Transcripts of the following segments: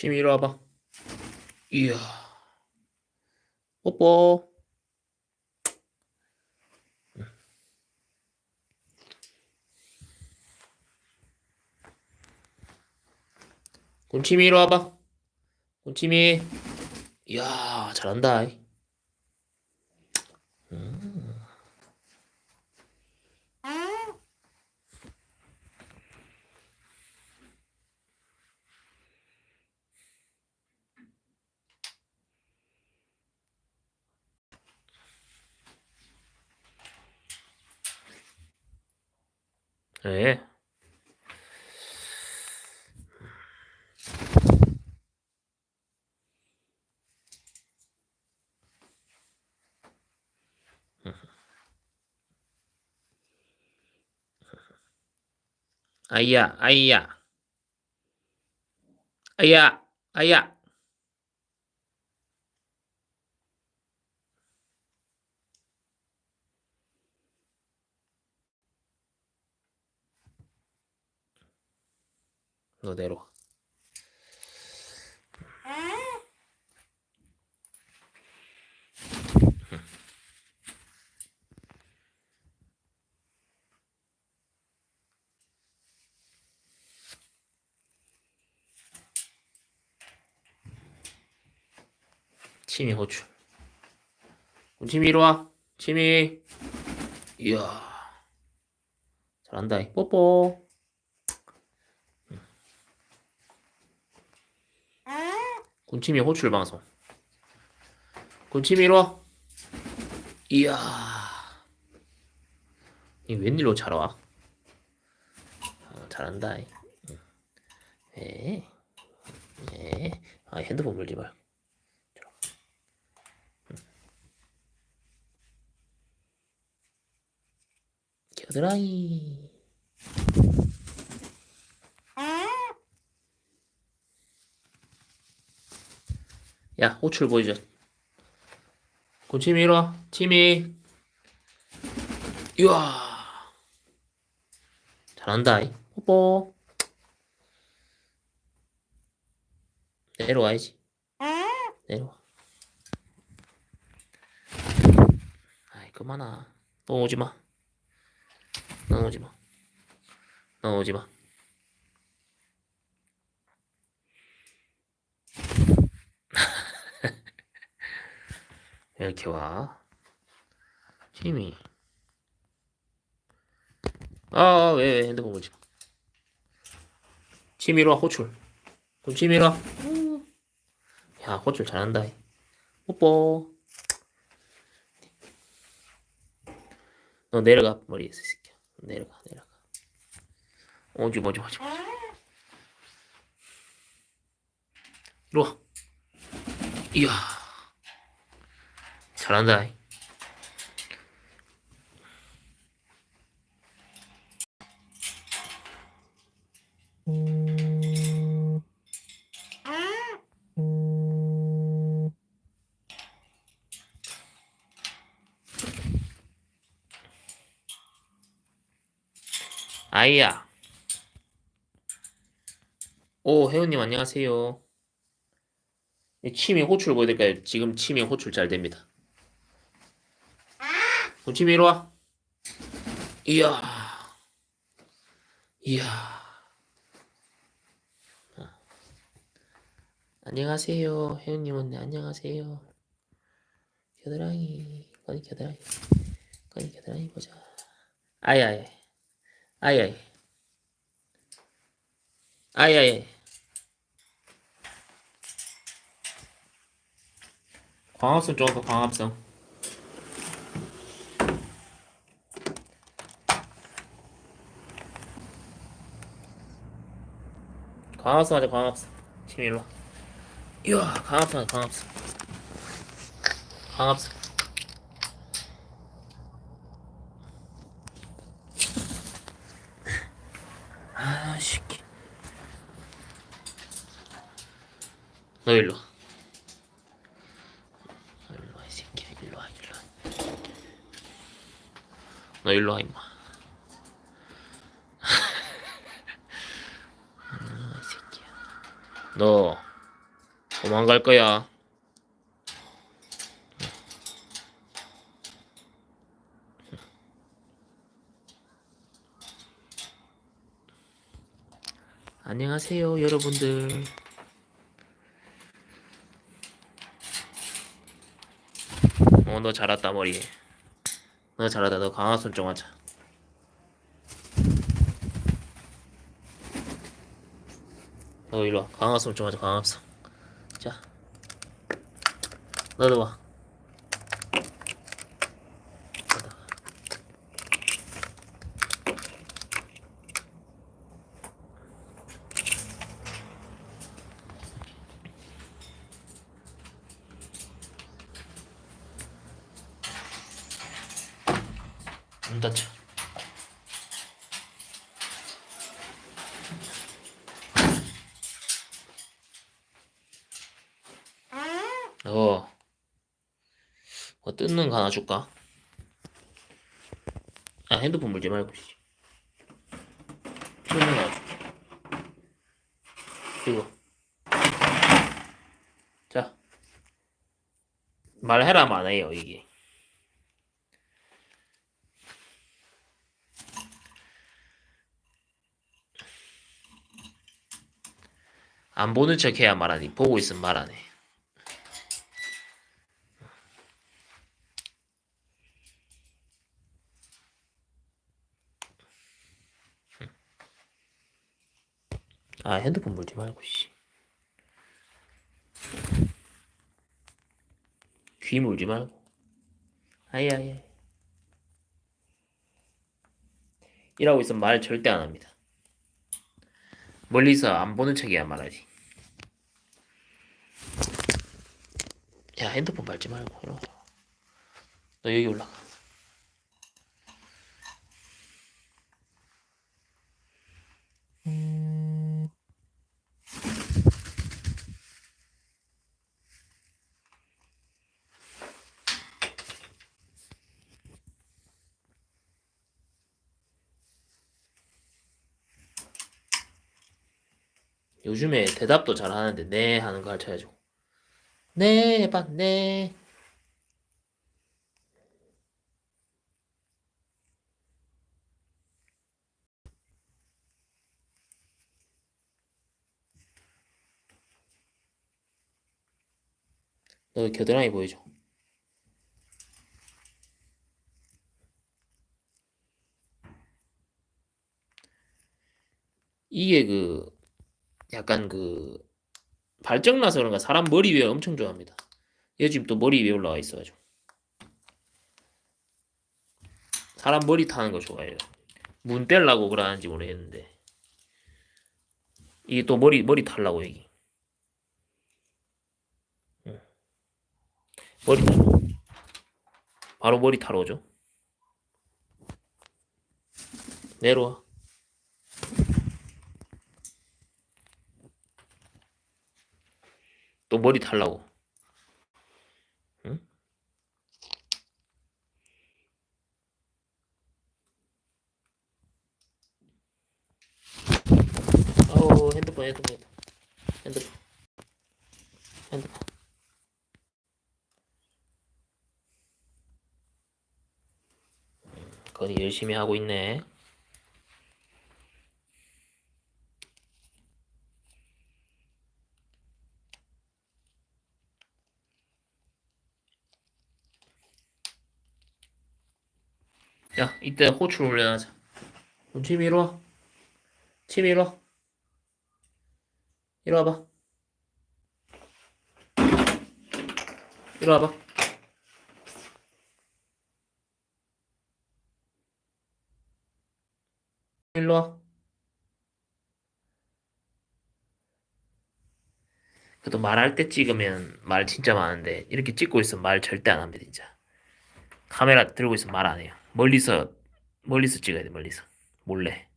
치미 이리 와봐. 이야. 뽀뽀. 군침이 이리 와봐. 군침이. 이야, 잘한다. 음. 네. 아이야, 아이야. 아이 내려와. 치미 호출. 치미 이리 와. 치미. 이야. 잘한다. 뽀뽀. 군침이 호출 방송. 군침이 이리 와. 이야. 이 웬일로 잘 와? 어, 잘한다. 응. 에. 에. 아, 핸드폰 물지 말고. 겨드랑이. 야, 호출 보이죠? 군침이 와. 치미. 이야. 잘한다. 이. 뽀뽀. 내려와야지. 내려와. 아이, 그만아. 너 오지 마. 너 오지 마. 너 오지 마. 이렇게 와. 힘이. 아, 왜, 왜, 핸드폰 보지 와, 호출. 그럼 치미로 와. 야, 호출 잘한다. 뽀뽀. 너 내려가, 머리에 새끼야. 내려가, 내려가. 오지, 오지, 오지. 이리 와. 이야. 잘한다. 아이야. 오, 혜원님 안녕하세요. 이 치미 호출 보여드릴까요? 지금 치미 호출 잘 됩니다. 그럼 치미 이리 와. 이야. 이야. 어. 안녕하세요. 혜원님은 네, 안녕하세요. 겨드랑이. 거기 겨드랑이. 거기 겨드랑이 보자. 아야야. 아야야. 아야야. 광합성 좀 할까 광합성 광합성 하자 광합성 지금 일로 와 이야 광합성 하자 광합성 광합성 너 일로 와 일로 와, 이 새끼야. 일로 와, 일로 와. 너 일로 와, 임마. 아, 이 새끼야. 너 도망갈 거야. 안녕하세요, 여러분들. 어, 너 잘했다, 머리. 너 잘하다. 너 강화순 좀 하자. 너 일로 와. 강화순 좀 하자, 강화순. 자. 너도 와. 문 닫혀. 어. 뭐 뜯는 거 하나 줄까? 아 핸드폰 물지 말고 씨. 뜯는 거 하나 줄게. 이거. 자. 말해라 말해요 이게. 안 보는 척 해야 말하니 보고 있으면 말하네. 아 핸드폰 물지 말고 씨. 귀 물지 말고. 아야야. 이라고 있으면 말 절대 안 합니다. 멀리서 안 보는 척이야 말하지. 야 핸드폰 밟지 말고 와. 너 여기 올라가. 요즘에 대답도 잘 하는데 네 하는 거 가르쳐야죠. 네 해봐 네. 너 겨드랑이 보여줘. 이게 그 약간 그 발정나서 그런가 사람 머리 위에 엄청 좋아합니다. 얘 지금 또 머리 위에 올라와 있어가지고 사람 머리 타는 거 좋아해요. 문 떼려고 그러는지 모르겠는데 이게 또 머리 머리 탈라고 여기 응. 머리 타러 바로 머리 타러 오죠. 내려와. 또 머리 탈라고. 응? 아우 핸드폰 핸드폰 핸드폰 핸드폰 건이 열심히 하고 있네. 야, 이때 호출 훈련하자. 그럼 이리 와. 침이 이리 와. 이리 와봐. 이리 와봐. 일로 와. 그래도 말할 때 찍으면 말 진짜 많은데 이렇게 찍고 있으면 말 절대 안 합니다 진짜. 카메라 들고 있으면 말 안 해요. 멀리서 멀리서 찍어야 돼 멀리서 몰래.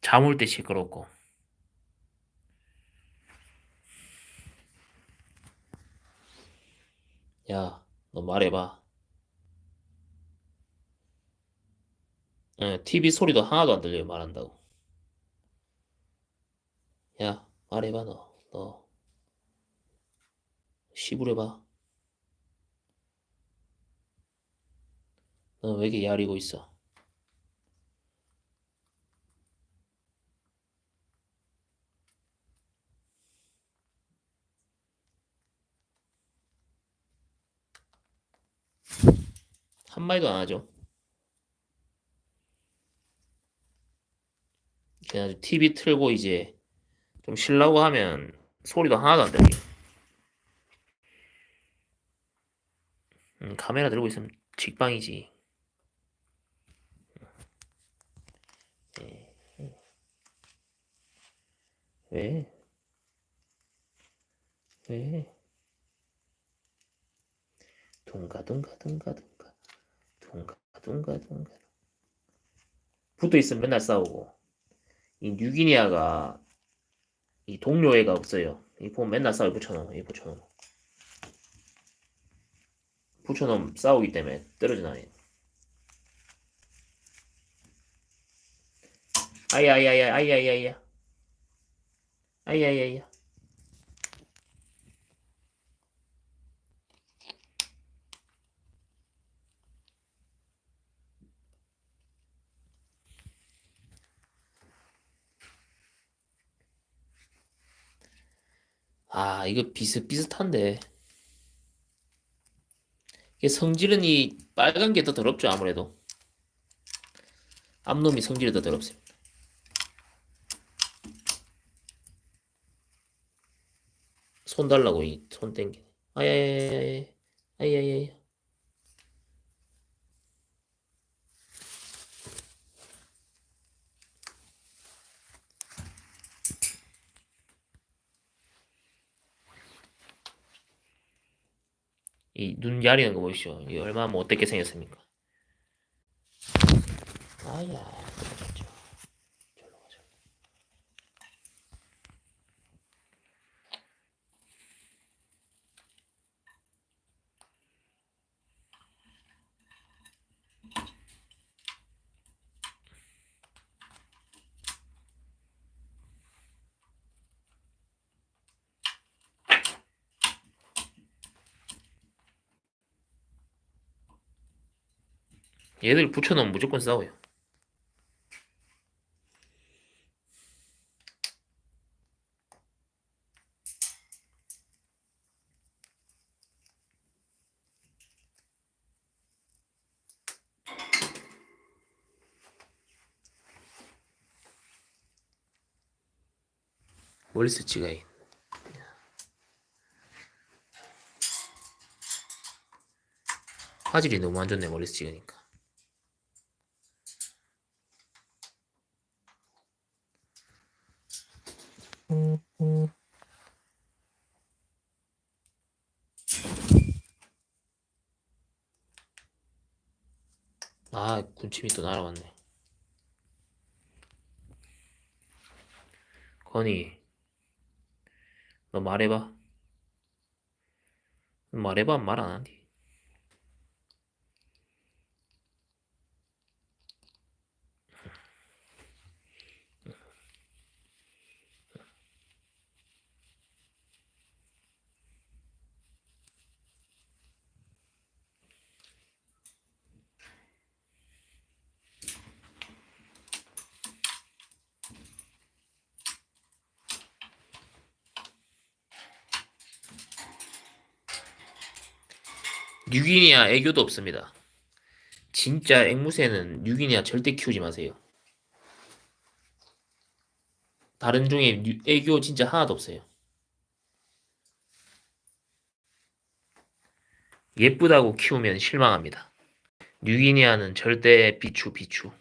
잠 올 때 시끄럽고. 야, 너 말해봐. 예, TV 소리도 하나도 안 들려요, 말한다고. 야, 말해봐, 너. 너. 씨부려봐. 너 왜 이렇게 야리고 있어? 한마디도 안 하죠. 그냥 TV 틀고 이제 좀 쉬려고 하면 소리도 하나도 안 들려. 음, 카메라 들고 있으면 직방이지. 왜? 왜? 둥가 둥가 둥가 둥가 둥가 둥가 둥가 붙어 있으면 맨날 싸우고 이 뉴기니아가 이 동료 애가 없어요. 이 보면 맨날 싸워 붙여놓음 이 붙여놓음 붙여놓으면 싸우기 때문에 떨어져 나요. 아야야야 아야야야 아야 야 야. 아 이거 비슷비슷한데. 이게 성질은 이 빨간 게 더 더럽죠 아무래도. 앞놈이 성질이 더 더럽습니다 손 달라고 이 손 땡기네 아야야야야 아야야야 이 눈 야리는 거 보이시죠? 이 얼마나 못되게 생겼습니까? 아야, 얘들 붙여놓으면 무조건 싸워요. 멀리서 찍어야 화질이 너무 안 좋네 멀리서 찍으니까 아 군 침이 또 날아왔네. 건이 너 말해봐. 말해봐 말안 하니 뉴기니아 애교도 없습니다. 진짜 앵무새는 뉴기니아 절대 키우지 마세요. 다른 뉴- 애교 진짜 하나도 없어요. 예쁘다고 키우면 실망합니다. 뉴기니아는 절대 비추 비추.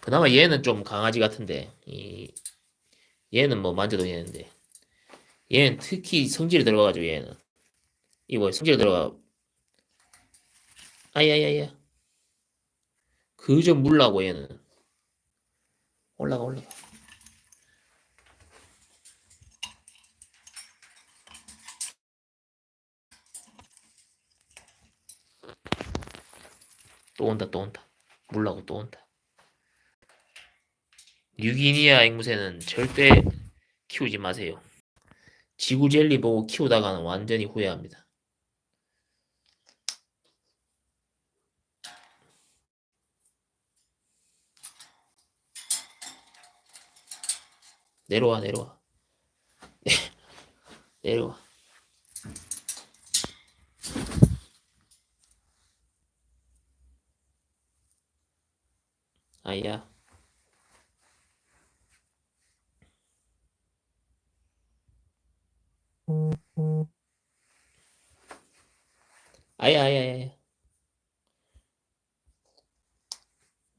그나마 얘는 좀 강아지 같은데 이 얘는 뭐 만져도 되는데 얘는 특히 성질이 들어가가지고 얘는 이거 성질 들어가. 아야야야. 그저 물라고 얘는. 올라가 올라가. 또 온다 또 온다. 물라고 또 온다. 뉴기니아 앵무새는 절대 키우지 마세요. 지구 젤리 보고 키우다가는 완전히 후회합니다. 내려와 내려와. 네. 내려와. 아야. 아야 아야 아야.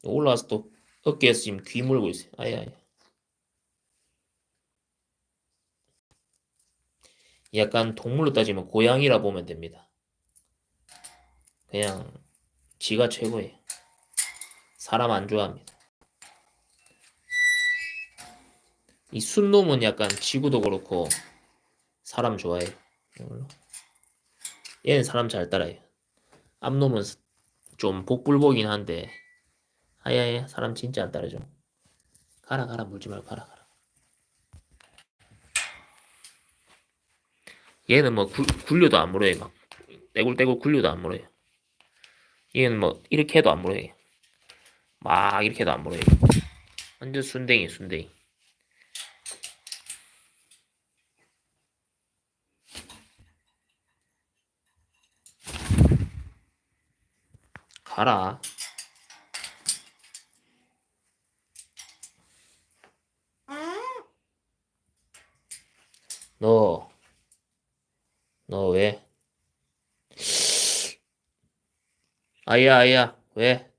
올라와서 또 어깨에서 지금 귀 물고 있어요. 아야 아야 약간 동물로 따지면 고양이라 보면 됩니다. 그냥 지가 최고예요. 사람 안 좋아합니다. 이 순놈은 약간 지구도 그렇고 사람 좋아해요. 이걸로. 얘는 사람 잘 따라요. 암놈은 좀 복불복이긴 한데 하야야 사람 진짜 안 따라줘. 가라 가라 물지 말고 가라 가라. 얘는 뭐 굴, 굴려도 안 물어요. 막 떼굴떼굴 굴려도 안 물어요. 얘는 뭐 이렇게 해도 안 물어요. 막 이렇게 해도 안 물어요. 완전 순댕이 순댕이. 가라. 너, 너 왜? 아야, 아야, 왜?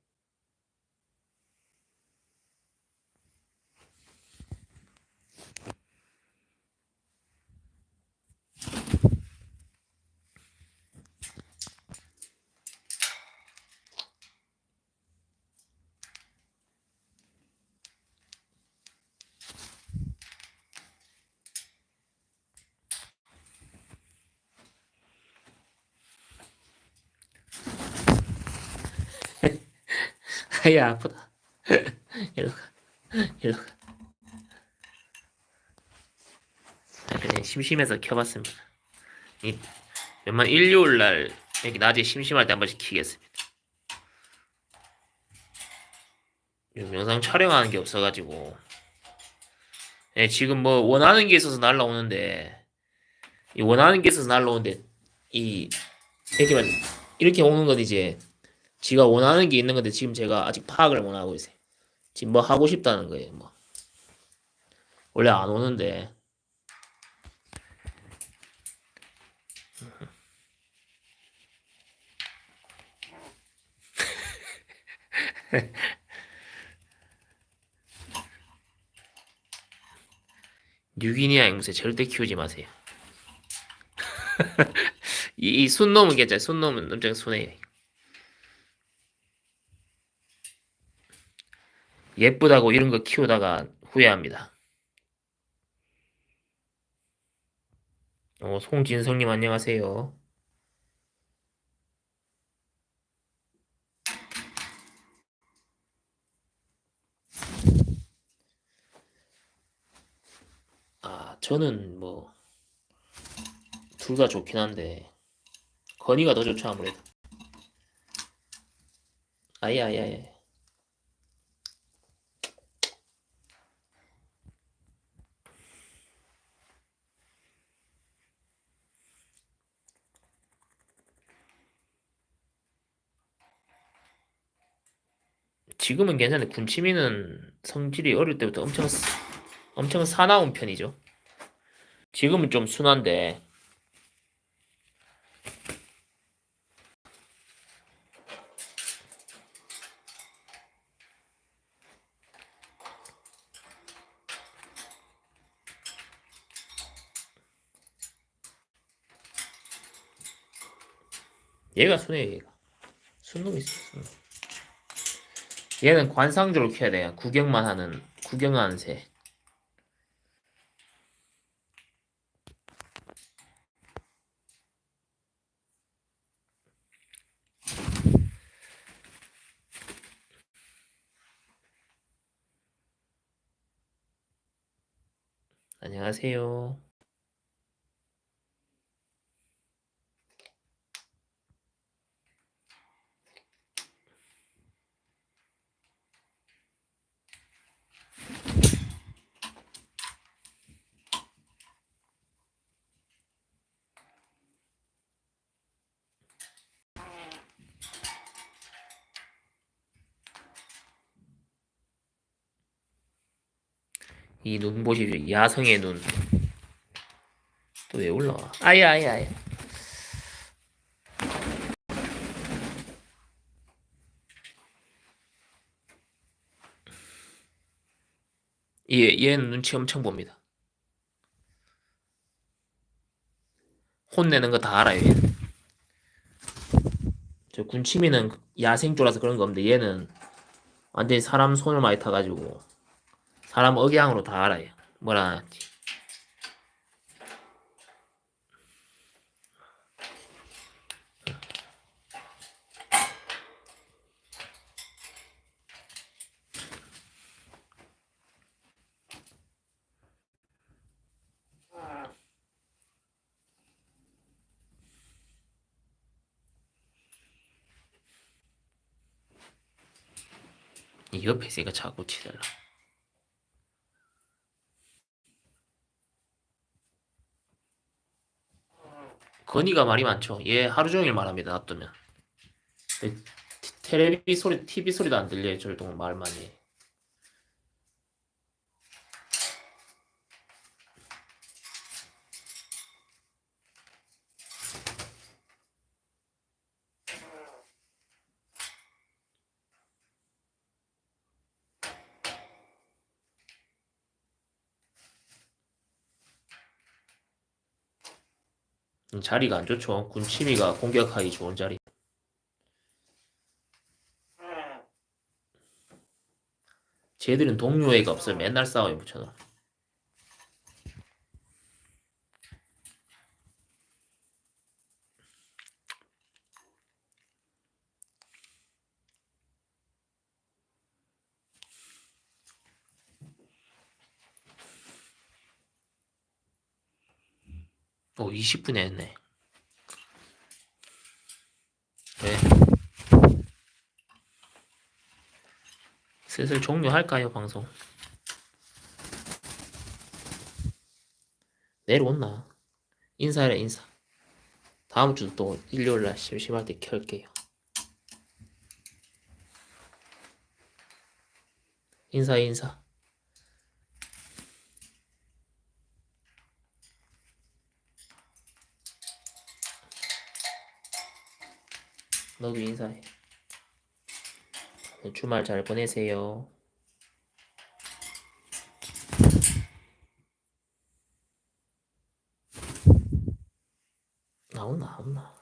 아 야, 아프다. 일로 가. 일로 가. 아, 그냥 심심해서 켜봤습니다. 이, 웬만 일요일 날, 이렇게 낮에 심심할 때 한 번씩 키겠습니다. 영상 촬영하는 게 없어가지고. 예, 지금 뭐 원하는 게 있어서 날라오는데, 이 원하는 게 있어서 날라오는데, 이, 이렇게만, 이렇게 오는 건 이제, 지가 원하는 게 있는 건데 지금 제가 아직 파악을 못 하고 있어요. 지금 뭐 하고 싶다는 거예요. 뭐 원래 안 오는데 뉴기니아 앵무새 절대 키우지 마세요. 이, 이 순놈은 괜찮아요. 순놈은 엄청 순해요. 예쁘다고 이런 거 키우다가 후회합니다. 어, 송진성님 안녕하세요. 아, 저는 뭐, 둘 다 좋긴 한데, 건이가 더 좋죠, 아무래도. 아야야야. 지금은 괜찮은데 군침이는 성질이 어릴 때부터 엄청 사- 엄청 사나운 편이죠. 지금은 좀 순한데 얘가 순해요 얘가 순놈이 있어 순놈. 얘는 관상적으로 키워야 돼요. 구경만 하는 구경하는 새. 안녕하세요. 이 눈 보십시오. 야성의 눈. 또 왜 올라와? 아야, 아야. 얘, 얘는 눈치 엄청 봅니다. 혼내는 거 다 알아요, 얘는. 저 군침이는 야생조라서 그런 거 없는데 얘는 완전히 사람 손을 많이 타가지고 사람 억양으로 다 알아요. 뭐라 하는지. 이 옆에 있으니까 자꾸 치달라. 건이가 말이 많죠. 얘 하루 종일 말합니다. 놔두면. 티- 텔레비 소리, TV 소리도 안 들려요. 말만 해. 자리가 안 좋죠. 군침이가 공격하기 좋은 자리. 쟤들은 동료애가 없어요. 맨날 싸워요, 붙여서. 20분에 했네. 네. 슬슬 종료할까요, 방송? 내려온나? 인사해라, 인사. 다음 주도 또 일요일날 심심할 때 켤게요. 인사, 인사. 너도 인사해. 네, 주말 잘 보내세요. 나오나, 나오나.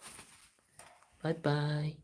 바이바이.